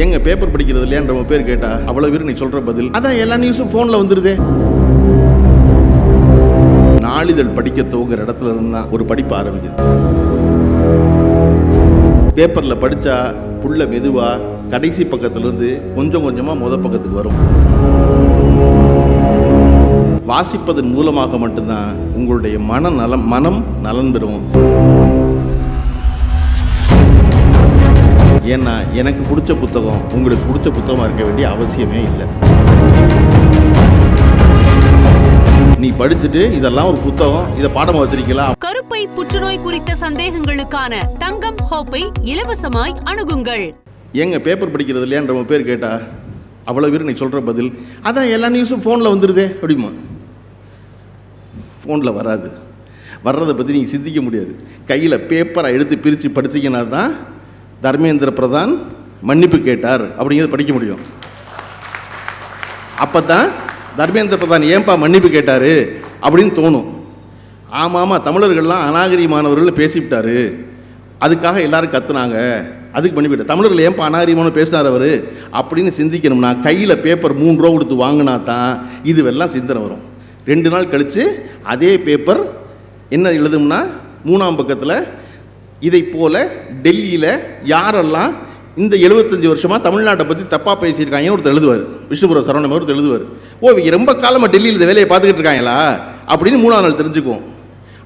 எங்க பேப்பர் படிக்கிறது இல்லையான்ற நம்ம பேர் கேட்டா அவ்வளவு பேர் நீ சொல்ற பதில். அதான் எல்லா நியூஸும் போன்ல வந்துருதே. நாளிதழ் படிக்க துவங்குற இடத்துல இருந்தா ஒரு படிப்பு ஆரம்பிக்குது. பேப்பர்ல படிச்சா புள்ள மெதுவா கடைசி பக்கத்துல இருந்து கொஞ்சம் கொஞ்சமா முத பக்கத்துக்கு வரும். வாசிப்பதன் மூலமாக மட்டும்தான் உங்களுடைய மன நலம் மனம் நலன் பெறும். ஏன்னா எனக்கு பிடிச்ச புத்தகம் உங்களுக்கு பிடிச்ச புத்தகமாக இருக்க வேண்டிய அவசியமே இல்லை. நீ படிச்சுட்டு இதெல்லாம் ஒரு புத்தகம் இதை பாடமாக வச்சிருக்கலாம் கருப்பை புற்றுநோய் குறித்த சந்தேகங்களுக்கான தங்கம் ஹோப்பை இலவசமாய் அணுகுங்கள். ஏங்க பேப்பர் படிக்கிறது இல்லையான்ற பேர் கேட்டா? அவ்வளோ பேர் நீ சொல்கிற பதில் அதான் எல்லா நியூஸும் ஃபோனில் வந்துடுதே அப்படிமா? ஃபோனில் வராது. வர்றதை பற்றி நீங்கள் சிந்திக்க முடியாது. கையில் பேப்பரை எடுத்து பிரித்து படிச்சீங்கன்னா தான் தர்மேந்திர பிரதான் மன்னிப்பு கேட்டார் அப்படிங்கிறது படிக்க முடியும். அப்போ தான் தர்மேந்திர பிரதான் ஏன்பா மன்னிப்பு கேட்டார் அப்படின்னு தோணும். ஆமாம் ஆமாம் தமிழர்கள்லாம் அநாகரிகமானவர்கள் பேசிவிட்டார். அதுக்காக எல்லாரும் கத்துனாங்க. அதுக்கு பண்ணிவிட்டு தமிழர்கள் ஏன்பா அநாகரிகமான பேசினார் அவர்? அப்படின்னு சிந்திக்கணும்னா கையில் பேப்பர் மூணு ரூபா கொடுத்து வாங்கினா தான் இதுவெல்லாம் சிந்தனை வரும். ரெண்டு நாள் கழித்து அதே பேப்பர் என்ன எழுதும்னா மூணாம் பக்கத்தில் இதை போல டெல்லியில் யாரெல்லாம் இந்த எழுபத்தஞ்சி வருஷமாக தமிழ்நாட்டை பற்றி தப்பாக பேசியிருக்காங்க ஒருத்தர் எழுதுவார். விஷ்ணுபுர சரவணம் ஒருத்தர் எழுதுவார். ஓ இவங்க ரொம்ப காலமாக டெல்லியில் இந்த வேலையை பார்த்துக்கிட்டு இருக்காங்களா? அப்படின்னு மூணாவது நாள் தெரிஞ்சுக்குவோம்.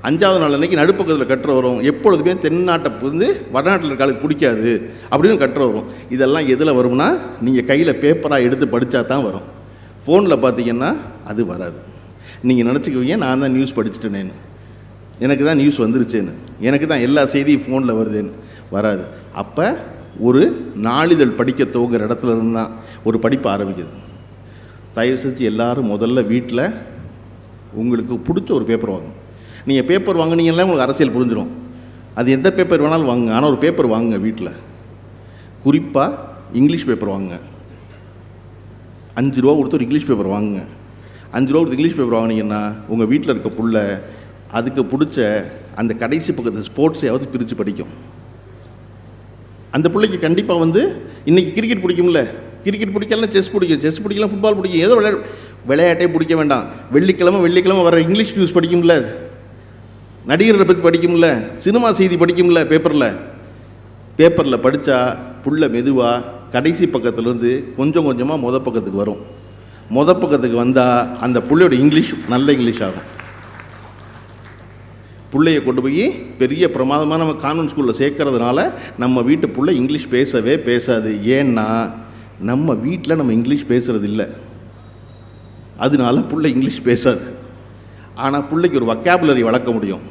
அஞ்சாவது நாள் அன்றைக்கி நடுப்பக்கத்தில் கற்று வரும். எப்பொழுதுமே தென்னாட்டை வந்து வடநாட்டில் இருக்காளுக்கு பிடிக்காது அப்படின்னு கற்று வரும். இதெல்லாம் எதில் வரும்னா நீங்கள் கையில் பேப்பராக எடுத்து படித்தா தான் வரும். ஃபோனில் பார்த்தீங்கன்னா அது வராது. நீங்கள் நினச்சிக்குவீங்க நான் தான் நியூஸ் படிச்சுட்டேனேன்னு எனக்கு தான் நியூஸ் வந்துருச்சேன்னு. எனக்கு தான் எல்லா செய்தியும் ஃபோனில் வருதுன்னு. வராது. அப்போ ஒரு நாளிதழ் படிக்க துவங்குற இடத்துல இருந்து தான் ஒரு படிப்பு ஆரம்பிக்குது. தயவு செஞ்சு எல்லாரும் முதல்ல வீட்டில் உங்களுக்கு பிடிச்ச ஒரு பேப்பர் வாங்கணும் நீங்கள் பேப்பர் வாங்கினீங்கன்னா உங்களுக்கு அரசியல் புரிஞ்சிடும் அது எந்த பேப்பர் வேணாலும் வாங்குங்க. ஆனால் ஒரு பேப்பர் வாங்குங்க வீட்டில் குறிப்பாக இங்கிலீஷ் பேப்பர் வாங்குங்க. அஞ்சு ரூபா கொடுத்து ஒரு இங்கிலீஷ் பேப்பர் வாங்குங்க. அஞ்சு ரூபா கொடுத்து இங்கிலீஷ் பேப்பர் வாங்குனீங்கன்னா உங்கள் வீட்டில் இருக்க புள்ள அதுக்கு பிடிச்ச அந்த கடைசி பக்கத்து ஸ்போர்ட்ஸையாவது பிரித்து படிக்கும். அந்த பிள்ளைக்கு கண்டிப்பாக வந்து இன்றைக்கி கிரிக்கெட் பிடிக்கும்ல. கிரிக்கெட் பிடிக்கலாம் செஸ் பிடிக்கும். செஸ் பிடிக்கலாம் ஃபுட்பால் பிடிக்கும். ஏதோ விளையாட விளையாட்டே பிடிக்க வேண்டாம். வெள்ளிக்கிழமை வெள்ளிக்கிழமை வர இங்கிலீஷ் நியூஸ் படிக்கும்ல. நடிகர்களை பற்றி படிக்கும்ல. சினிமா செய்தி படிக்கும்ல பேப்பரில் பேப்பரில் படித்தா புள்ள மெதுவாக கடைசி பக்கத்துலேருந்து கொஞ்சம் கொஞ்சமாக முத பக்கத்துக்கு வரும். முத பக்கத்துக்கு வந்தால் அந்த புள்ளையோட இங்கிலீஷ் நல்ல இங்கிலீஷ் ஆகும். பிள்ளைய கொண்டு போய் பெரிய பிரமாதமாக நம்ம கான்வென்ட் ஸ்கூலில் சேர்க்கறதுனால நம்ம வீட்டு பிள்ளை இங்கிலீஷ் பேசவே பேசாது. ஏன்னா நம்ம வீட்டில் நம்ம இங்கிலீஷ் பேசுறது இல்லை அதனால பிள்ளை இங்கிலீஷ் பேசாது. ஆனால் பிள்ளைக்கு ஒரு வக்காபுலரி வளர்க்க முடியும்.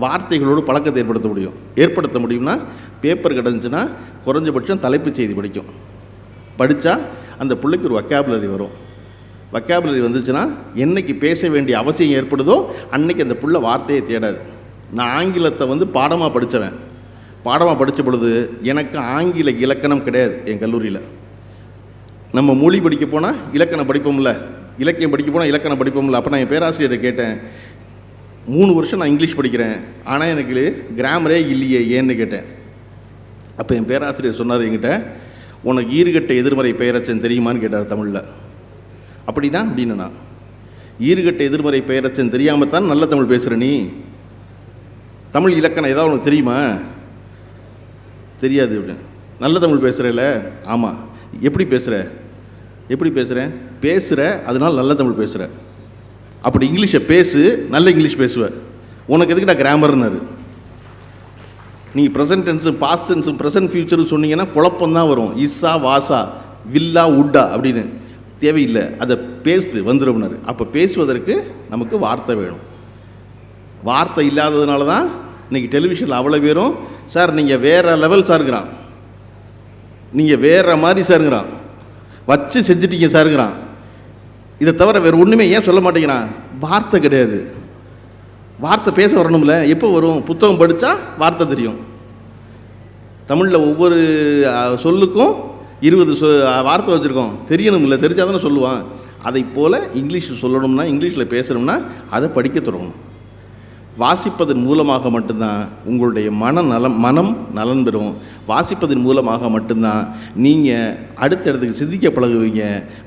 வார்த்தைகளோடு பழக்கத்தை ஏற்படுத்த முடியும். ஏற்படுத்த முடியும்னா பேப்பர் கிடந்துச்சுன்னா குறைஞ்சபட்சம் தலைப்புச் செய்தி படிக்கும். படித்தா அந்த பிள்ளைக்கு ஒரு வக்காபுலரி வரும். வக்காபுலரி வந்துச்சுன்னா என்னைக்கு பேச வேண்டிய அவசியம் ஏற்படுதோ அன்னைக்கு அந்த புள்ள வார்த்தையை தேடாது. நான் ஆங்கிலத்தை வந்து பாடமாக படித்தவன் பாடமாக படித்த பொழுது எனக்கு ஆங்கில இலக்கணம் கிடையாது என் கல்லூரியில். நம்ம மொழி படிக்க போனால் இலக்கணம் படிப்போம்ல. இலக்கியம் படிக்க போனால் இலக்கணம் படிப்போம்ல. அப்போ நான் என் பேராசிரியரை கேட்டேன் மூணு வருஷம் நான் இங்கிலீஷ் படிக்கிறேன். ஆனால் எனக்கு கிராமரே இல்லையே ஏன்னு கேட்டேன். அப்போ என் பேராசிரியர் சொன்னார் என்கிட்ட உனக்கு ஈறுகட்ட எதிர்மறை பெயரச்சன் தெரியுமான்னு கேட்டார் தமிழில். அப்படின்னா அப்படின்னு நான் ஈறுகட்ட எதிர்மறை பெயரச்சன் தெரியாமல் தான் நல்ல தமிழ் பேசுகிற நீ. தமிழ் இலக்கணம் ஏதாவது உனக்கு தெரியுமா? தெரியாது அப்படின்னு நல்ல தமிழ் பேசுகிறல ஆமாம் எப்படி பேசுகிற எப்படி பேசுகிறேன் பேசுகிற அதனால் நல்ல தமிழ் பேசுகிற அப்படி இங்கிலீஷை பேசு நல்ல இங்கிலீஷ் பேசுவ. உனக்கு எதுக்குடா கிராமர்னாரு? நீங்கள் ப்ரெசன்ட் டென்ஸும் பாஸ்ட் டென்ஸும் ப்ரெசன்ட் ஃபியூச்சரும் சொன்னீங்கன்னா குழப்பம் தான் வரும். இஸ்ஸா வாசா வில்லா உட்டா அப்படின்னு. தேவையில்லை. அதை பேசு வந்துடும்னாரு அப்போ பேசுவதற்கு நமக்கு வார்த்தை வேணும். வார்த்தை இல்லாததுனால தான் இன்றைக்கி டெலிவிஷனில் அவ்வளோ பேரும் சார் நீங்கள் வேறு லெவல் சாருங்கிறான். நீங்கள் வேறு மாதிரி சாருங்கிறான். வச்சு செஞ்சிட்டீங்க சாருங்கிறான். இதை தவிர வேறு ஒன்றுமே ஏன் சொல்ல மாட்டேங்கிறான்? வார்த்தை கிடையாது. வார்த்தை பேச வரணும்ல. எப்போ வரும்? புத்தகம் படித்தா வார்த்தை தெரியும். தமிழில் ஒவ்வொரு சொல்லுக்கும் இருபது சொ வார்த்தை வச்சுருக்கோம். தெரியணும்ல. தெரிஞ்சால் தானே சொல்லுவான். அதை போல் இங்கிலீஷ் சொல்லணும்னா இங்கிலீஷில் பேசணும்னா அதை படிக்க தொடங்கணும். வாசிப்பதன் மூலமாக மட்டும்தான் உங்களுடைய மன நலம் மனம் நலன் பெறும். வாசிப்பதன் மூலமாக மட்டும்தான் நீங்கள் அடுத்த இடத்துக்கு சிந்திக்க பழகுவீங்க.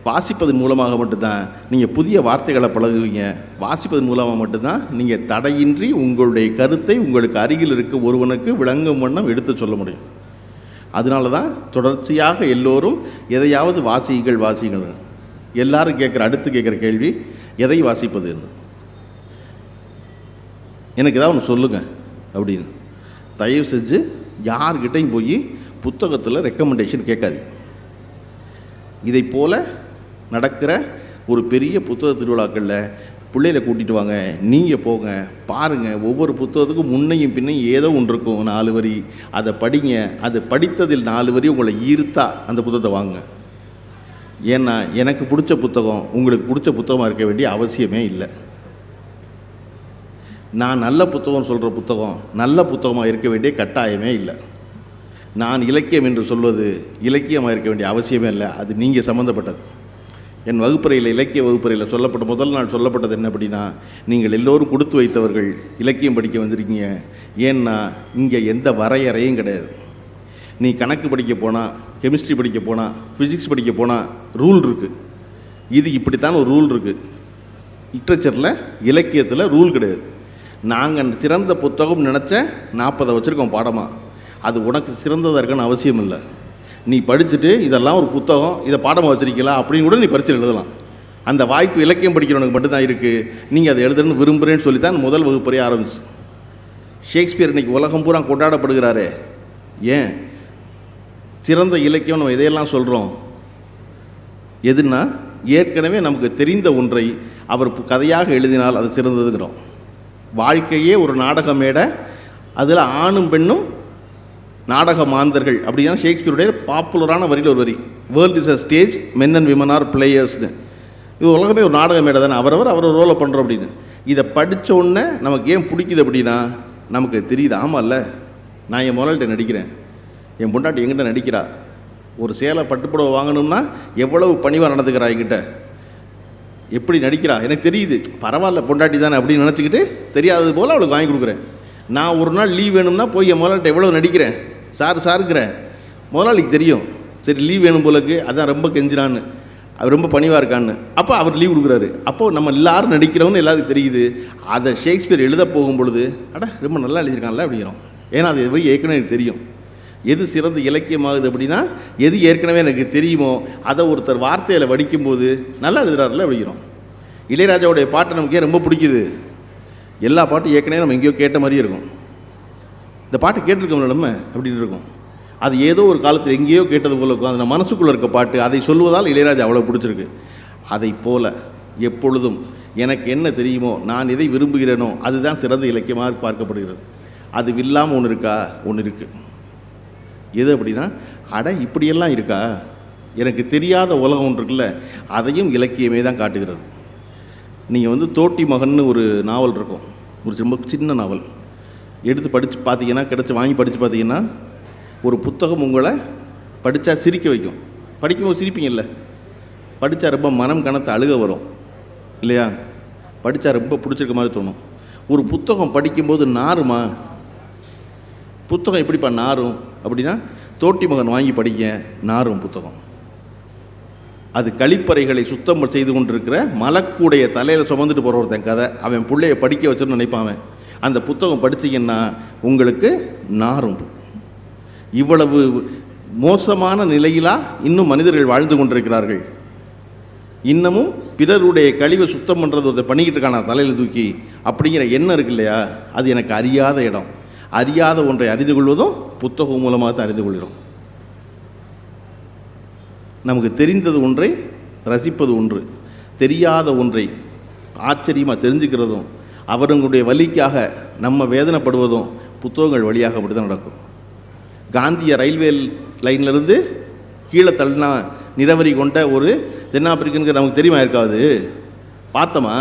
வாசிப்பதன் மூலமாக மட்டும்தான் நீங்கள் புதிய வார்த்தைகளை பழகுவீங்க. வாசிப்பதன் மூலமாக மட்டும்தான் நீங்கள் தடையின்றி உங்களுடைய கருத்தை உங்களுக்கு அருகில் இருக்க ஒருவனுக்கு விளங்கும் வண்ணம் எடுத்து சொல்ல முடியும். அதனால தான் தொடர்ச்சியாக எல்லோரும் எதையாவது வாசியுங்கள் வாசியுங்கள். எல்லாரும் கேட்குற அடுத்து கேட்குற கேள்வி எதை வாசிப்பது என்று. எனக்கு ஏதாவது ஒன்று சொல்லுங்க அப்படின்னு. தயவு செஞ்சு யார்கிட்டையும் போய் புத்தகத்தில் ரெக்கமெண்டேஷன் கேட்காதீங்க. இதை போல் நடக்கிற ஒரு பெரிய புத்தக திருவிழாக்களில் பிள்ளையில கூட்டிகிட்டு வாங்க நீங்கள் போங்க பாருங்கள் ஒவ்வொரு புத்தகத்துக்கும் முன்னையும் பின்னையும் ஏதோ ஒன்று இருக்கும் நாலு வரி. அதை படிங்க. அதை படித்ததில் நாலு வரி உங்களை ஈர்த்தா அந்த புத்தகத்தை வாங்க ஏன்னா எனக்கு பிடிச்ச புத்தகம் உங்களுக்கு பிடிச்ச புத்தகமாக இருக்க வேண்டிய அவசியமே இல்லை. நான் நல்ல புத்தகம் சொல்கிற புத்தகம் நல்ல புத்தகமாக இருக்க வேண்டிய கட்டாயமே இல்லை. நான் இலக்கியம் என்று சொல்வது இலக்கியமாக இருக்க வேண்டிய அவசியமே இல்லை. அது நீங்கள் சம்மந்தப்பட்டது என் வகுப்பறையில் இலக்கிய வகுப்பறையில் சொல்லப்பட்ட முதல் நாள் சொல்லப்பட்டது என்ன அப்படின்னா நீங்கள் எல்லோரும் கொடுத்து வைத்தவர்கள் இலக்கியம் படிக்க வந்திருக்கீங்க. ஏன்னா இங்கே எந்த வரையறையும் கிடையாது. நீ கணக்கு படிக்க போனால் கெமிஸ்ட்ரி படிக்க போனால் ஃபிசிக்ஸ் படிக்க போனால் ரூல் இருக்குது இது இப்படித்தான் ஒரு ரூல் இருக்குது லிட்ரேச்சரில் இலக்கியத்தில் ரூல் கிடையாது. நாங்கள் சிறந்த புத்தகம் நினச்ச நாற்பதை வச்சுருக்கோம் பாடமாக அது உனக்கு சிறந்ததாக இருக்குன்னு அவசியம் இல்லை. நீ படிச்சுட்டு இதெல்லாம் ஒரு புத்தகம் இதை பாடமாக வச்சுருக்கீங்களா அப்படின்னு கூட நீ பரிச்சை எழுதலாம். அந்த வாய்ப்பு இலக்கியம் படிக்கிறவனுக்கு மட்டும்தான் இருக்குது நீங்கள் அதை எழுதணும்னு விரும்புகிறேன்னு சொல்லி தான் முதல் வகுப்புறைய ஆரம்பிச்சு. ஷேக்ஸ்பியர் இன்னைக்கு உலகம் பூரா கொண்டாடப்படுகிறாரே. ஏன்? சிறந்த இலக்கியம் நம்ம இதையெல்லாம் சொல்கிறோம் எதுனா ஏற்கனவே நமக்கு தெரிந்த ஒன்றை அவர் கதையாக எழுதினால் அது சிறந்ததுங்கிறோம். வாழ்க்கையே ஒரு நாடக மேடை அதில் ஆணும் பெண்ணும் நாடக மாந்தர்கள் அப்படின்னா ஷேக்ஸ்பியருடைய பாப்புலரான வரியில் ஒரு வரி. World is a stage men and women are பிளேயர்ஸ்னு இது உலகமே ஒரு நாடக மேடை தானே அவரவர் அவர் ரோலை பண்ணுறோம் அப்படின்னு. இதை படித்த உடனே நமக்கு ஏன் பிடிக்குது அப்படின்னா நமக்கு தெரியுது ஆமாம்ல நான் என் முதலாளிட்ட நடிக்கிறேன். என் பொண்டாட்டி எங்கிட்ட நடிக்கிறா. ஒரு சேலை பட்டுப்புடவை வாங்கணும்னா எவ்வளவு பணிவாக நடந்துக்கிறா என்கிட்ட. எப்படி நடிக்கிறா? எனக்கு தெரியுது. பரவாயில்ல பொண்டாட்டி தானே அப்படின்னு நினச்சிக்கிட்டு தெரியாதது போல் அவளுக்கு வாங்கி கொடுக்குறேன். நான் ஒரு நாள் லீவ் வேணும்னா போய் என் முதலாளிட்ட எவ்வளோ நடிக்கிறேன்? சார் சாருங்கிறேன். முதலாளிக்கு தெரியும். சரி லீவ் வேணும் போலக்கு அதான் ரொம்ப கெஞ்சிரான்னு அவர் ரொம்ப பணிவாக இருக்கான்னு. அப்போ அவர் லீவ் கொடுக்குறாரு. அப்போது நம்ம எல்லாரும் நடிக்கிறோம்னு எல்லாருக்கும் தெரியுது. அதை ஷேக்ஸ்பியர் எழுத போகும் பொழுது அட ரொம்ப நல்லா எழுதியிருக்கான்ல அப்படிங்கிறோம். ஏன்னா அது எவ்வளோ ஏற்கனவே எனக்கு தெரியும். எது சிறந்த இலக்கியமாகுது அப்படின்னா எது ஏற்கனவே எனக்கு தெரியுமோ அதை ஒருத்தர் வார்த்தையில் வடிக்கும்போது நல்லா எழுதுறாருல வடிக்கிறோம் இளையராஜாவுடைய பாட்டு நமக்கே ரொம்ப பிடிக்குது? எல்லா பாட்டும் ஏற்கனவே நம்ம எங்கேயோ கேட்ட மாதிரியே இருக்கும். இந்த பாட்டு கேட்டிருக்கோம்ல நம்ம? அப்படின்னு இருக்கும். அது ஏதோ ஒரு காலத்தில் எங்கேயோ கேட்டது போல இருக்கும். அது மனசுக்குள்ளே இருக்க பாட்டு. அதை சொல்லுவதால் இளையராஜா அவ்வளோ பிடிச்சிருக்கு. அதை போல எப்பொழுதும் எனக்கு என்ன தெரியுமோ நான் எதை விரும்புகிறேனோ அதுதான் சிறந்த இலக்கியமாக பார்க்கப்படுகிறது. அது இல்லாமல் ஒன்று இருக்கா? ஒன்று இருக்குது எது அப்படின்னா அட இப்படியெல்லாம் இருக்கா? எனக்கு தெரியாத உலகம் ஒன்று இருக்குல்ல அதையும் இலக்கியமே தான் காட்டுகிறது. நீங்கள் வந்து தோட்டி மகன்னு ஒரு நாவல் இருக்கும். ஒரு ரொம்ப சின்ன நாவல். எடுத்து படித்து பார்த்தீங்கன்னா கிடச்சி வாங்கி படித்து பார்த்தீங்கன்னா ஒரு புத்தகம் உங்களை படித்தா சிரிக்க வைக்கும். படிக்கும்போது சிரிப்பீங்கல்ல? படித்தா ரொம்ப மனம் கணத்தை அழுக வரும். இல்லையா? படித்தா ரொம்ப பிடிச்சிருக்க மாதிரி தோணும். ஒரு புத்தகம் படிக்கும்போது நாருமா? புத்தகம் எப்படிப்பா நாரும்? அப்படின்னா தோட்டி மகன் வாங்கி படிக்க நாரும் புத்தகம். அது கழிப்பறைகளை சுத்தம் செய்து கொண்டிருக்கிற மலக்கூடைய தலையில் சுமந்துட்டு போகிற ஒருத்தன் கதை. அவன் பிள்ளைய படிக்க வச்சுன்னு நினைப்பான் அந்த புத்தகம் படிச்சீங்கன்னா உங்களுக்கு நாரும் இவ்வளவு மோசமான நிலையிலா இன்னும் மனிதர்கள் வாழ்ந்து கொண்டிருக்கிறார்கள். இன்னமும் பிறருடைய கழிவை சுத்தம் பண்ணுறது ஒருத்தர் பண்ணிக்கிட்டு இருக்கானா தலையில் தூக்கி. அப்படிங்கிற எண்ணம் இருக்கு இல்லையா? அது எனக்கு அறியாத இடம். அறியாத ஒன்றை அறிந்து கொள்வதும் புத்தகம் மூலமாக தான் அறிந்து கொள்கிறோம். நமக்கு தெரிந்தது ஒன்றை ரசிப்பது ஒன்று. தெரியாத ஒன்றை ஆச்சரியமாக தெரிஞ்சுக்கிறதும் அவர்களுடைய வலிக்காக நம்ம வேதனைப்படுவதும் புத்தகங்கள் வழியாக அப்படி தான் நடக்கும். காந்திய ரயில்வே லைன்லேருந்து கீழே தள்ளினா நிறவரி கொண்ட ஒரு தென்னாப்பிரிக்கனுக்கு நமக்கு தெரியுமா இருக்காது? பார்த்தோமா?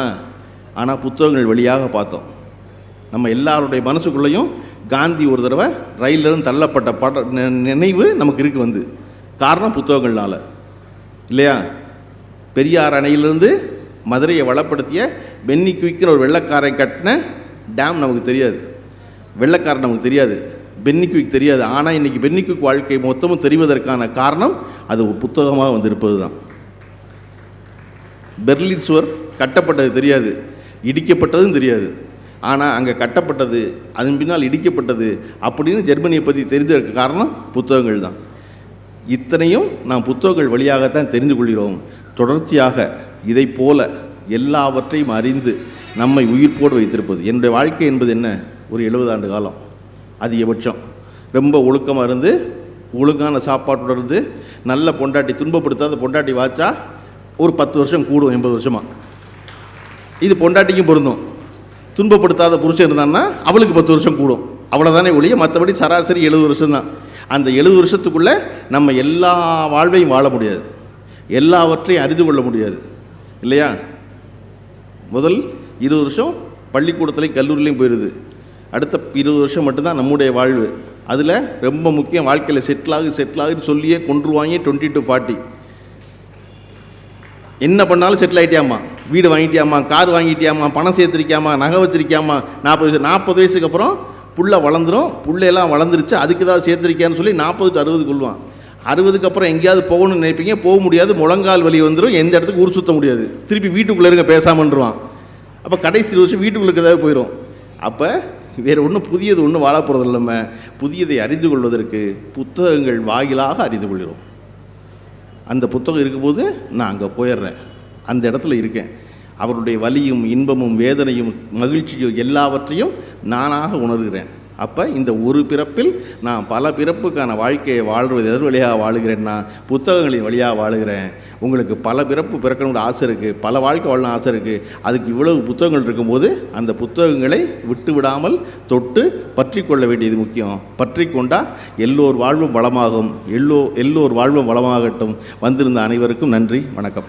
ஆனால் புத்தகங்கள் வழியாக பார்த்தோம். நம்ம எல்லாருடைய மனசுக்குள்ளேயும் காந்தி ஒரு தடவை ரயிலிருந்து தள்ளப்பட்ட பட நி- நினைவு நமக்கு இருக்கு வந்து. காரணம் புத்தகங்கள்னால. இல்லையா? பெரியார் அணையிலிருந்து மதுரையை வளப்படுத்திய பென்னி குயிக்கிற ஒரு வெள்ளக்காரை கட்டின டேம் நமக்கு தெரியாது. வெள்ளக்காரன் நமக்கு தெரியாது. பென்னிக்குவிக் தெரியாது. ஆனால் இன்றைக்கி பென்னிக்குவிக் வாழ்க்கை மொத்தமும் தெரிவதற்கான காரணம் அது ஒரு புத்தகமாக வந்திருப்பது தான் பெர்லின் சுவர் கட்டப்பட்டது தெரியாது. இடிக்கப்பட்டதும் தெரியாது. ஆனால் அங்கே கட்டப்பட்டது அதன் பின்னால் இடிக்கப்பட்டது அப்படின்னு ஜெர்மனியை பற்றி தெரிந்ததற்கு காரணம் புத்தகங்கள் தான். இத்தனையும் நாம் புத்தகங்கள் வழியாகத்தான் தெரிந்து கொள்கிறோம். தொடர்ச்சியாக இதை போல எல்லாவற்றையும் அறிந்து நம்மை உயிர்ப்போடு வைத்திருப்பது. என்னுடைய வாழ்க்கை என்பது என்ன? ஒரு எழுபது ஆண்டு காலம். அதிகபட்சம். ரொம்ப ஒழுக்கமாக இருந்து ஒழுங்கான சாப்பாட்டோட இருந்து நல்ல பொண்டாட்டி துன்பப்படுத்தாத பொண்டாட்டி வாச்சா ஒரு பத்து வருஷம் கூடும் எண்பது வருஷமாக இது பொண்டாட்டிக்கும் பொருந்தும். துன்பப்படுத்தாத புருஷன் இருந்தான்னா அவளுக்கு பத்து வருஷம் கூடும். அவ்வளோதானே ஒழிய மற்றபடி சராசரி எழுபது வருஷம் தான் அந்த எழுபது வருஷத்துக்குள்ளே நம்ம எல்லா வாழ்வையும் வாழ முடியாது. எல்லாவற்றையும் அறிந்து கொள்ள முடியாது. இல்லையா? முதல் இருபது வருஷம் பள்ளிக்கூடத்துலேயும் கல்லூரிலையும் போயிடுது அடுத்த இருபது வருஷம் மட்டும்தான் நம்முடைய வாழ்வு. அதில் ரொம்ப முக்கியம் வாழ்க்கையில் செட்டில் ஆகு செட்டில் ஆகுன்னு சொல்லியே கொன்றுவாங்க டுவெண்ட்டி டு ஃபார்ட்டி என்ன பண்ணாலும் செட்டில் ஆகிட்டியாம்மா வீடு வாங்கிட்டியாம்மா? கார் வாங்கிட்டியாம்மா? பணம் சேர்த்துருக்கியாமா நகை வச்சிருக்கியாமா நாற்பது வயசு நாற்பது வயசுக்கு அப்புறம் புள்ள வளர்ந்துரும். புள்ளையெல்லாம் வளர்ந்துருச்சு. அதுக்கு ஏதாவது சேர்த்துருக்கியான்னு சொல்லி நாற்பது டு அறுபது கொள்வான். அறுபதுக்கு அப்புறம் எங்கேயாவது போகணும்னு நினைப்பீங்க. போக முடியாது. முழங்கால் வலி வந்துடும் எந்த இடத்துக்கு ஊர் சுத்த முடியாது. திருப்பி வீட்டுக்குள்ளே இருக்க பேசாமன்றுவான். அப்போ கடைசி வருஷம் வீட்டுக்குள்ளே ஏதாவது போயிடும் அப்போ வேறு ஒன்றும் புதியது ஒன்றும் வாழ போகிறது இல்லாமல் புதியதை அறிந்து கொள்வதற்கு புத்தகங்கள் வாயிலாக அறிந்து கொள்கிறோம். அந்த புத்தகம் இருக்கும்போது நான் அங்கே போயிடுறேன். அந்த இடத்துல இருக்கேன். அவருடைய வலியும் இன்பமும் வேதனையும் மகிழ்ச்சியும் எல்லாவற்றையும் நானாக உணர்கிறேன். அப்போ இந்த ஒரு பிறப்பில் நான் பல பிறப்புக்கான வாழ்க்கையை வாழ்வது எதன் வழியாக வாழுகிறேன்னா புத்தகங்களின் வழியாக வாழுகிறேன். உங்களுக்கு பல பிறப்பு பிறக்கணுங்கிற ஆசை இருக்குது பல வாழ்க்கை வாழணும் ஆசை இருக்குது அதுக்கு இவ்வளவு புத்தகங்கள் இருக்கும்போது அந்த புத்தகங்களை விட்டு விடாமல் தொட்டு பற்றி கொள்ள வேண்டியது முக்கியம். பற்றி கொண்டால் எல்லோர் வாழ்வும் வளமாகும். எல்லோ எல்லோர் வாழ்வும் வளமாகட்டும். வந்திருந்த அனைவருக்கும் நன்றி. வணக்கம்.